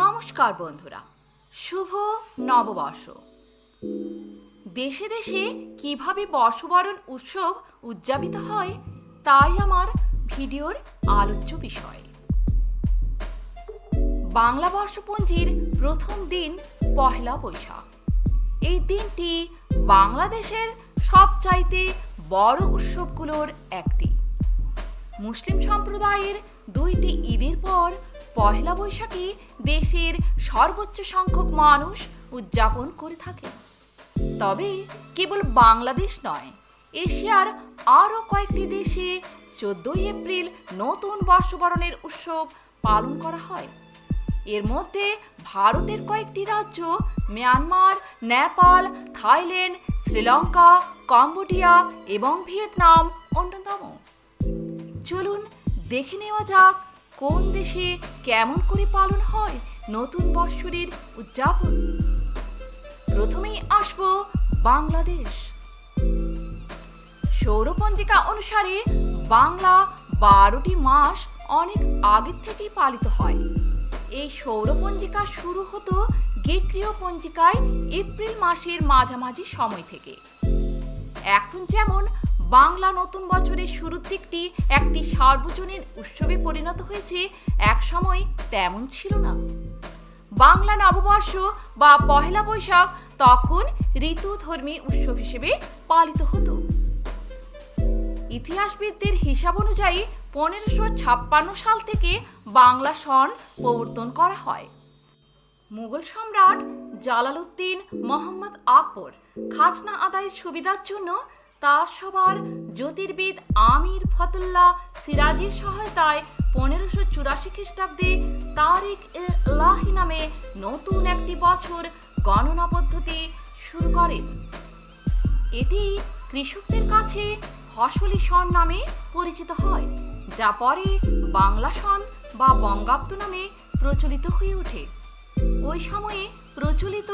নমস্কার বন্ধুরা, শুভ নববর্ষ। দেশে দেশে কীভাবে বর্ষবরণ উৎসব উদযাপিত হয়, তাই আমার ভিডিওর আলোচ্য বিষয়। বাংলা বর্ষপঞ্জির প্রথম দিন, পহেলা বৈশাখ। এই দিনটি বাংলাদেশের সবচাইতে বড় উৎসবগুলোর একটি। মুসলিম সম্প্রদায়ের দুইটি ঈদের পর পহেলা বৈশাখী দেশের সর্বোচ্চ সংখ্যক মানুষ উদযাপন করে থাকে। তবে কেবল বাংলাদেশ নয়, এশিয়ার আরও কয়েকটি দেশে চোদ্দই এপ্রিল নতুন বর্ষবরণের উৎসব পালন করা হয়। এর মধ্যে ভারতের কয়েকটি রাজ্য Myanmar, Nepal, Thailand, Sri Lanka, Cambodia এবং ভিয়েতনাম অন্যতম। চলুন দেখে নেওয়া যাক কোন দেশে কেমন করে পালন হয় নতুন বৎসরের উদযাপন? প্রথমেই আসব বাংলাদেশ। সৌরপঞ্জিকা অনুসারে বাংলা বারোটি মাস অনেক আগের থেকেই পালিত হয়। এই সৌরপঞ্জিকা শুরু হতো গ্রীকীয় পঞ্জিকায় এপ্রিল মাসের মাঝামাঝি সময় থেকে। এখন যেমন বাংলা নতুন বছরের শুরুর দিকটি একটি সার্বজনীন উৎসবে পরিণত হয়েছে। এক সময় তেমন ছিল না। বাংলা নববর্ষ বা পহেলা বৈশাখ তখন ঋতুধর্মী উৎসব হিসেবে পালিত হতো। ইতিহাসবিদদের হিসাব অনুযায়ী পনেরোশো ছাপ্পান্ন সাল থেকে বাংলা সন প্রবর্তন করা হয়। মুঘল সম্রাট জালালউদ্দিন মোহাম্মদ আকবর খাজনা আদায়ের সুবিধার জন্য তার সবার জ্যোতির্বিদ আমির ফতুল্লাহ সিরাজির সহায়তায় পনেরোশো চুরাশি খ্রিস্টাব্দে তারিক এ লাহি নামে নতুন একটি বছর গণনা পদ্ধতি শুরু করেন এটি কৃষকদের কাছে ফসলি সন নামে পরিচিত হয়, যা পরে বাংলা সন বা বঙ্গাব্দ নামে প্রচলিত হয়ে ওঠে। ওই সময়ে প্রচলিত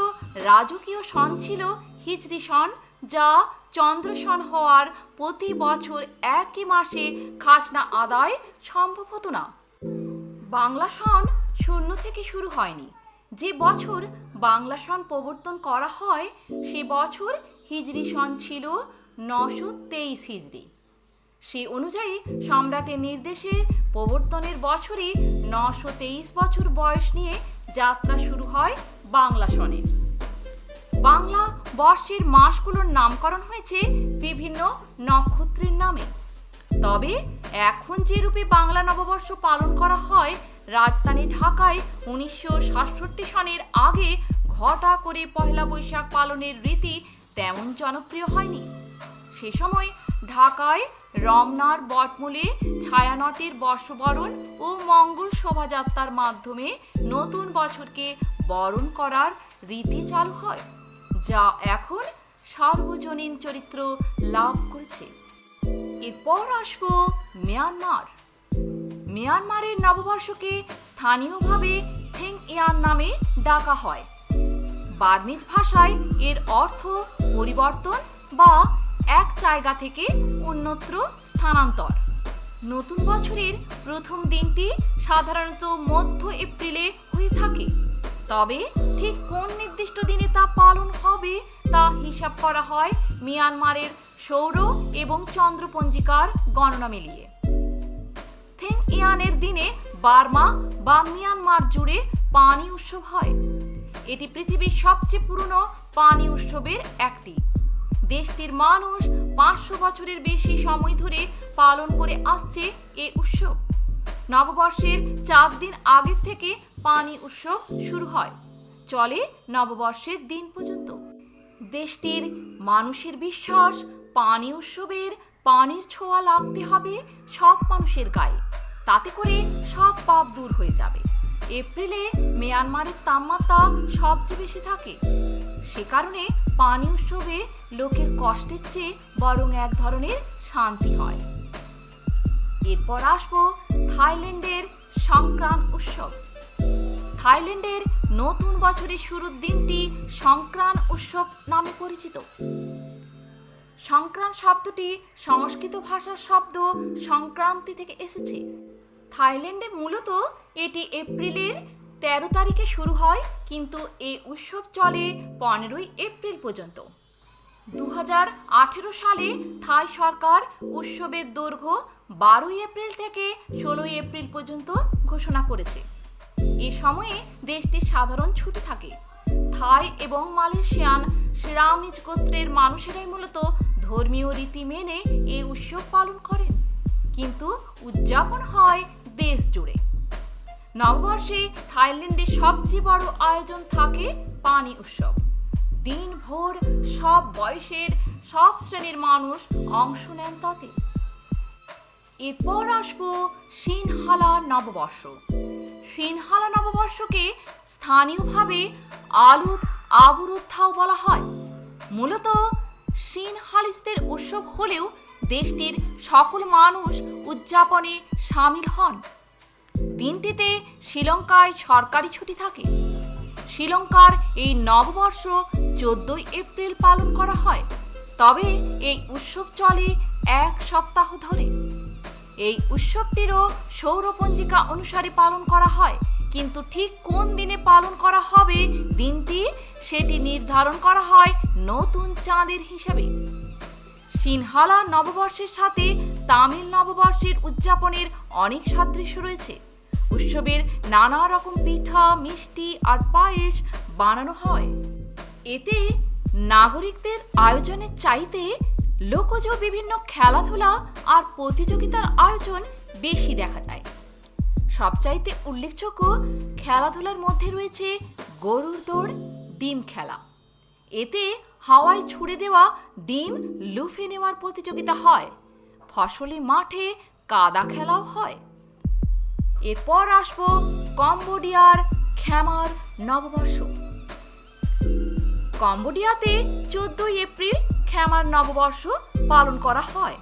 রাজকীয় সন ছিল হিজরি সন যা চন্দ্রসন হওয়ার প্রতি বছর একই মাসে খাজনা আদায় সম্ভব হতো না। বাংলা সন শূন্য থেকে শুরু হয়নি। যে বছর বাংলা সন প্রবর্তন করা হয়, সে বছর হিজরি সন ছিল নশো তেইশ হিজড়ি সে অনুযায়ী সম্রাটের নির্দেশে প্রবর্তনের বছরে নশো তেইশ বছর বয়স নিয়ে যাত্রা শুরু হয় বাংলা সনের। বাংলা বর্ষের মাসগুলোর নামকরণ হয়েছে বিভিন্ন নক্ষত্রের নামে। তবে এখন যে রূপে বাংলা নববর্ষ পালন করা হয়, রাজধানী ঢাকায় উনিশশো সাতষট্টি সনের আগে ঘটা করে পহেলা বৈশাখ পালনের রীতি তেমন জনপ্রিয় হয়নি। সে সময় ঢাকায় রমনার বটমূলে ছায়ানটের বর্ষবরণ ও মঙ্গল শোভাযাত্রার মাধ্যমে নতুন বছরকে বরণ করার রীতি চালু হয়। যা এখন সার্বজনীন চরিত্র লাভ করেছে। এরপর আসব মিয়ানমার। মিয়ানমারের নববর্ষকে স্থানীয়ভাবে থিং ইয়ান নামে ডাকা হয়। বার্মিজ ভাষায় এর অর্থ পরিবর্তন বা এক জায়গা থেকে অন্যত্র স্থানান্তর। নতুন বছরের প্রথম দিনটি সাধারণত মধ্য এপ্রিলে হয়ে থাকে। তবে ঠিক কোন নির্দিষ্ট দিনে তা পালন হবে তা হিসাব করা হয় মিয়ানমারের সৌর এবং চন্দ্রপঞ্জিকার গণনা মিলিয়ে। থিং ইয়ানের দিনে বার্মা বা মিয়ানমার জুড়ে পানি উৎসব হয়। এটি পৃথিবীর সবচেয়ে পুরনো পানি উৎসবের একটি। দেশটির মানুষ পাঁচশো বছরের বেশি সময় ধরে পালন করে আসছে এ উৎসব। নববর্ষের চার দিন আগের থেকে পানি উৎসব শুরু হয়। চলে নববর্ষের দিন পর্যন্ত। দেশটির মানুষের বিশ্বাস, পানি উৎসবের পানির ছোঁয়া লাগতে হবে সব মানুষের গায়ে। তাতে করে সব পাপ দূর হয়ে যাবে। এপ্রিলে মিয়ানমারের তাপমাত্রা সবচেয়ে বেশি থাকে। সে কারণে পানি উৎসবে লোকের কষ্টের চেয়ে বরং এক ধরনের শান্তি হয়। এরপর আসব থাইল্যান্ডের সংক্রান্ত উৎসব। থাইল্যান্ডের নতুন বছরের শুরুর দিনটি সংক্রান্ত উৎসব নামে পরিচিত। সংক্রান্ত শব্দটি সংস্কৃত ভাষার শব্দ সংক্রান্তি থেকে এসেছে। থাইল্যান্ডে মূলত এটি এপ্রিলের তেরো তারিখে শুরু হয়, কিন্তু এই উৎসব চলে পনেরোই এপ্রিল পর্যন্ত। দু হাজার আঠেরো সালে থাই সরকার উৎসবের দৈর্ঘ্য বারোই এপ্রিল থেকে ষোলোই এপ্রিল পর্যন্ত ঘোষণা করেছে। এ সময়ে দেশটির সাধারণ ছুটি থাকে। থাই এবং মালয়েশিয়ান সিরামিজ গোত্রের মানুষেরাই মূলত ধর্মীয় রীতি মেনে এই উৎসব পালন করেন। কিন্তু উদযাপন হয় দেশ জুড়ে। নববর্ষে থাইল্যান্ডের সবচেয়ে বড় আয়োজন থাকে পানি উৎসব। দিনভর সব বয়সের সব শ্রেণির মানুষ অংশ নেন তাতে। এরপর আসব সিনহালা নববর্ষ। সিনহালা নববর্ষকে স্থানীয়ভাবে আলুদ আবুরুদ্ধাও বলা হয়। মূলত সিনহালিসদের উৎসব হলেও দেশটির সকল মানুষ উদযাপনে সামিল হন। দিনটিতে শ্রীলঙ্কায় সরকারি ছুটি থাকে। শ্রীলঙ্কার এই নববর্ষ চোদ্দই এপ্রিল পালন করা হয়। তবে এই উৎসব চলে এক সপ্তাহ ধরে। এই উৎসবটিরও সৌরপঞ্জিকা অনুসারে পালন করা হয়, কিন্তু ঠিক কোন দিনে পালন করা হবে দিনটি সেটি নির্ধারণ করা হয় নতুন চাঁদের হিসাবে। সিনহালা নববর্ষের সাথে তামিল নববর্ষের উদযাপনের অনেক সাদৃশ্য রয়েছে। উৎসবের নানা রকম পিঠা, মিষ্টি আর পায়েস বানানো হয়। এতে নাগরিকদের আয়োজনের চাইতে লোকজ বিভিন্ন খেলাধুলা আর প্রতিযোগিতার আয়োজন বেশি দেখা যায়। সবচাইতে উল্লেখযোগ্য খেলাধুলার মধ্যে রয়েছে গরুর দৌড়, ডিম খেলা। এতে হাওয়ায় ছুড়ে দেওয়া ডিম লুফে নেওয়ার প্রতিযোগিতা হয়। ফসলি মাঠে কাদা খেলাও হয়। এরপর আসব কম্বোডিয়ার খ্যামার নববর্ষ। কম্বোডিয়াতে চোদ্দই এপ্রিল খ্যামার নববর্ষ পালন করা হয়।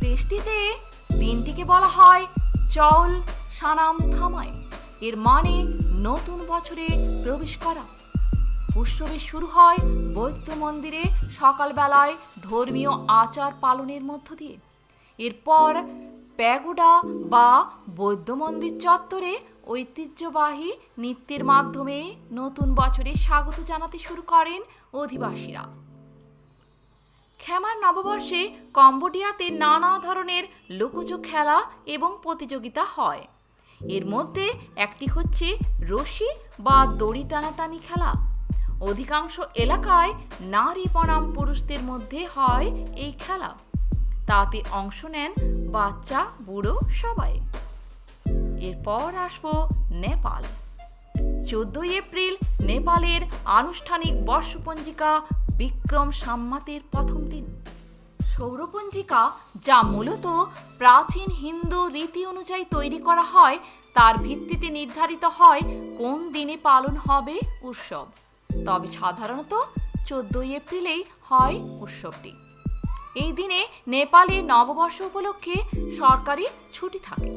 দেশটিতে দিনটিকে বলা হয় চল সানাম থামায়। এর মানে নতুন বছরে প্রবেশ করা। উৎসবে শুরু হয় বৌদ্ধ মন্দিরে সকালবেলায় ধর্মীয় আচার পালনের মধ্য দিয়ে। এরপর প্যাগোডা বা বৌদ্ধ মন্দির চত্বরে ঐতিহ্যবাহী নৃত্যের মাধ্যমে নতুন বছরে স্বাগত জানাতে শুরু করেন অধিবাসীরা। খেমার নববর্ষে কম্বোডিয়াতে নানা ধরনের লোকজ খেলা এবং প্রতিযোগিতা হয়। এর মধ্যে একটি হচ্ছে রশি বা দড়ি টানাটানি খেলা। অধিকাংশ এলাকায় নারী বনাম পুরুষদের মধ্যে হয় এই খেলা। তাতে অংশ নেন বাচ্চা, বুড়ো সবাই। এরপর আসব নেপাল। চোদ্দই এপ্রিল নেপালের আনুষ্ঠানিক বর্ষপঞ্জিকা বিক্রম সাম্মাতের প্রথম দিন। সৌরপঞ্জিকা, যা মূলত প্রাচীন হিন্দু রীতি অনুযায়ী তৈরি করা হয়, তার ভিত্তিতে নির্ধারিত হয় কোন দিনে পালন হবে উৎসব। তবে সাধারণত চোদ্দই এপ্রিলেই হয় উৎসবটি। এই দিনে নেপালে নববর্ষ উপলক্ষে সরকারি ছুটি থাকে।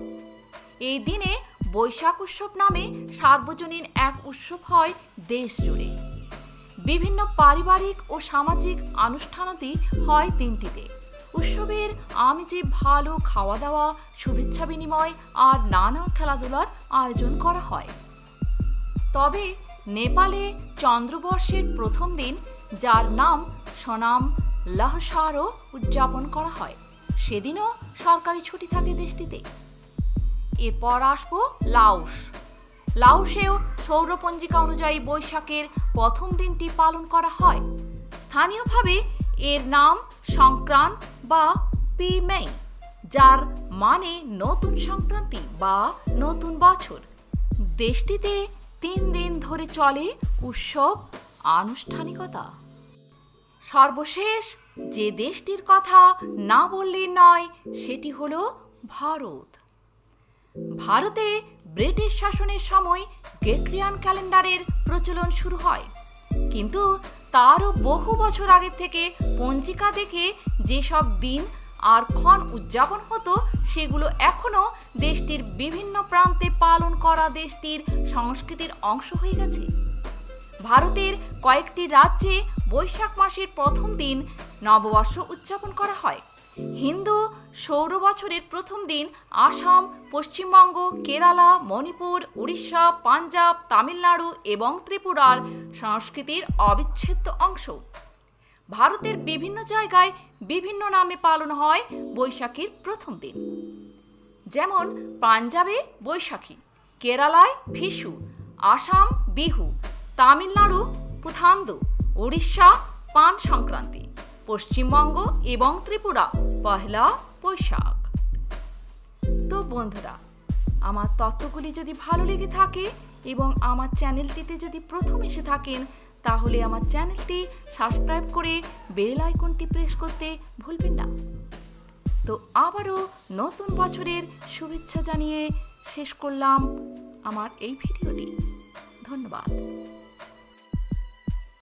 এই দিনে বৈশাখ উৎসব নামে সার্বজনীন এক উৎসব হয় দেশ জুড়ে। বিভিন্ন পারিবারিক ও সামাজিক আনুষ্ঠানাদি হয় দিনটিতে। উৎসবের আমেজে ভালো খাওয়া দাওয়া শুভেচ্ছা বিনিময় আর নানা খেলাধুলার আয়োজন করা হয়। তবে নেপালে চন্দ্রবর্ষের প্রথম দিন, যার নাম সনাম লহসারও উদযাপন করা হয়। সেদিনও সরকারি ছুটি থাকে দেশটিতে। এরপর আসব লাউস লাউসেও সৌরপঞ্জিকা অনুযায়ী বৈশাখের প্রথম দিনটি পালন করা হয়। স্থানীয়ভাবে এর নাম সংক্রান্ত বা পিমেই যার মানে নতুন সংক্রান্তি বা নতুন বছর। দেশটিতে তিন দিন ধরে চলে উৎসব আনুষ্ঠানিকতা। সর্বশেষ যে দেশটির কথা না বললেই নয়, সেটি হলো ভারত। ভারতে ব্রিটিশ শাসনের সময় গ্রেগরিয়ান ক্যালেন্ডারের প্রচলন শুরু হয়। কিন্তু তারও বহু বছর আগে থেকে পঞ্জিকা দেখে যেসব দিন আর ক্ষণ উদযাপন হতো, সেগুলো এখনও দেশটির বিভিন্ন প্রান্তে পালন করা দেশটির সংস্কৃতির অংশ হয়ে গেছে। ভারতের কয়েকটি রাজ্যে বৈশাখ মাসের প্রথম দিন নববর্ষ উদযাপন করা হয়। হিন্দু সৌর বছরের প্রথম দিন আসাম, পশ্চিমবঙ্গ, কেরালা, মণিপুর, উড়িষ্যা, পাঞ্জাব, তামিলনাড়ু এবং ত্রিপুরার সংস্কৃতির অবিচ্ছেদ্য অংশ। ভারতের বিভিন্ন জায়গায় বিভিন্ন নামে পালন হয় বৈশাখীর প্রথম দিন। যেমন পাঞ্জাবে বৈশাখী, কেরালায় ভিশু আসাম বিহু, তামিলনাড়ু পুথান্দু উড়িষ্যা পান সংক্রান্তি, পশ্চিমবঙ্গ এবং ত্রিপুরা, পহেলা বৈশাখ। তো বন্ধুরা, আমার তত্ত্বগুলি যদি ভালো লেগে থাকে এবং আমার চ্যানেলটিতে যদি প্রথম এসে থাকেন, তাহলে আমার চ্যানেলটি সাবস্ক্রাইব করে বেল আইকনটি প্রেস করতে ভুলবেন না। তো আবারও নতুন বছরের শুভেচ্ছা জানিয়ে শেষ করলাম আমার এই ভিডিওটি। ধন্যবাদ।